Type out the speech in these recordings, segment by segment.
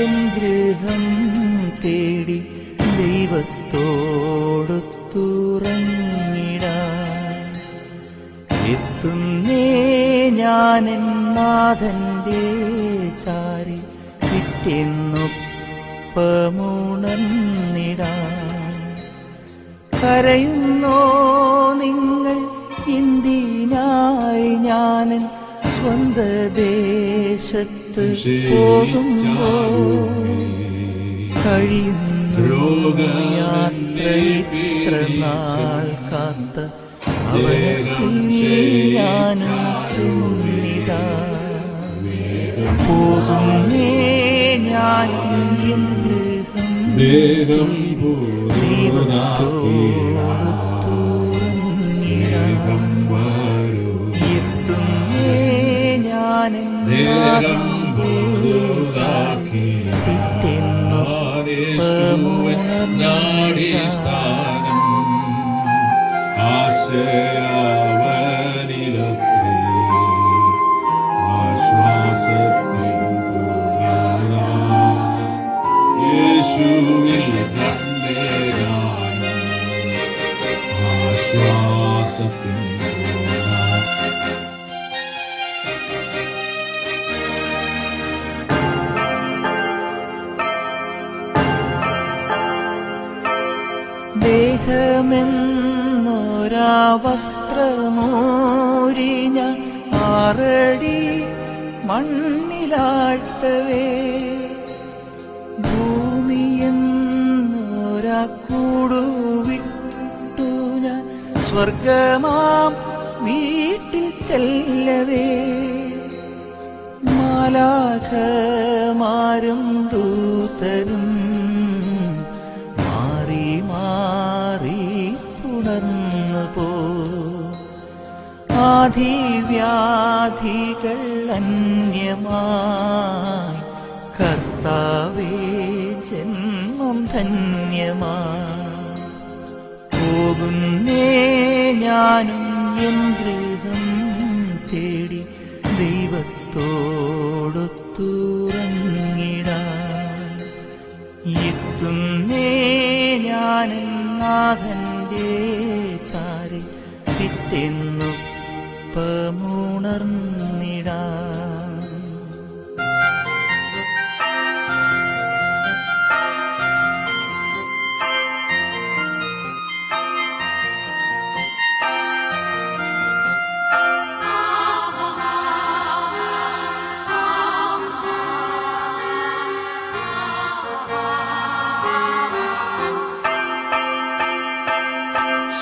N ഗൃഹം തേടി ദൈവത്തോടു തുറങ്ങിട എത്തുന്നേ ഞാൻ നാഥന്റെ ചാരി വിട്ടെന്നൊപ്പമുണർന്നിടാൻ കരയുന്നോ നിങ്ങൾ ഇന്ത്യനായി ഞാനൻ സ്വന്ത ദേശത്ത് പോകുമ്പോ കഴിയുന്നു യാത്ര ഇത്ര നാൾ കാത്ത ചെന്നിതാ പോകുന്നേ ഞാൻ ഗൃഹം ദൈവത്തോട് തുറന്നിടാം ഞാനും ദേഹമെന്നൊരാ വസ്ത്രമോരി ഞാൻ ആറടി മണ്ണിലാഴ്ത്തവേ. ഭൂമിയെന്നൊരാ ഞാൻ സ്വർഗമാം വീട്ടിൽ ചെല്ലവേ. മാലാഖമാരും ദൂതരും ആധിവ്യാധികൾ അന്യമായി കർത്താവേ ജന്മം ധന്യമായി. പോകുന്നേ ഞാനും എൻ ഗൃഹം തേടി ദൈവത്തോടൊത്തുറങ്ങിട എത്തുന്നേ ഞാനും നാഥന്റെ ചാരി เพิ่ม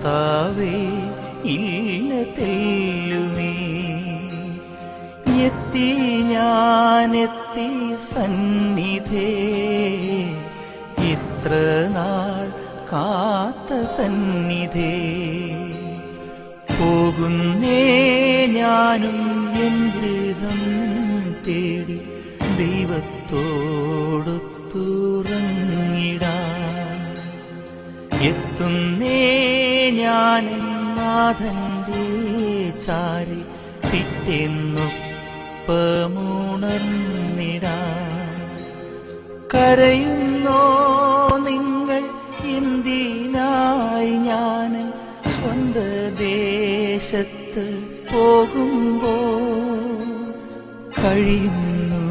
കർത്താവേ ഇല്ല തെല്ലുമേ. എത്തി ഞാനെത്തി സന്നിധേ. ഇത്ര നാൾ കാത്ത സന്നിധേ. പോകുന്നേ ഞാനും ഗൃഹം തേടി ദൈവത്തോടു തുറങ്ങിടാൻ എത്തുന്നേ ഞാൻ നാഥന്റെ ചാരി പിറ്റെന്നൊപ്പമുണർന്നിടാൻ കരയുന്നോ നിങ്ങൾ എന്തിനായി ഞാൻ സ്വന്ത ദേശത്ത് പോകുമ്പോ കഴിയുന്നു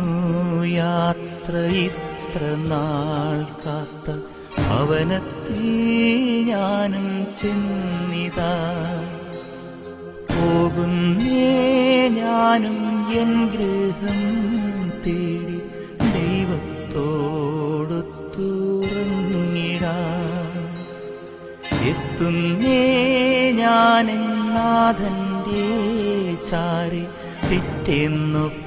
യാത്ര ഇത്ര നാൾ കാത്ത ഭവനത്തിൽ ഞാനും ചെന്നിതാ. പോകുന്നേ ഞാനും എൻ ഗൃഹം തേടി ദൈവത്തോടു തുറങ്ങിട എത്തുന്നേ ഞാൻ ചാരി ചാരി പിറ്റെന്നൊപ്പമു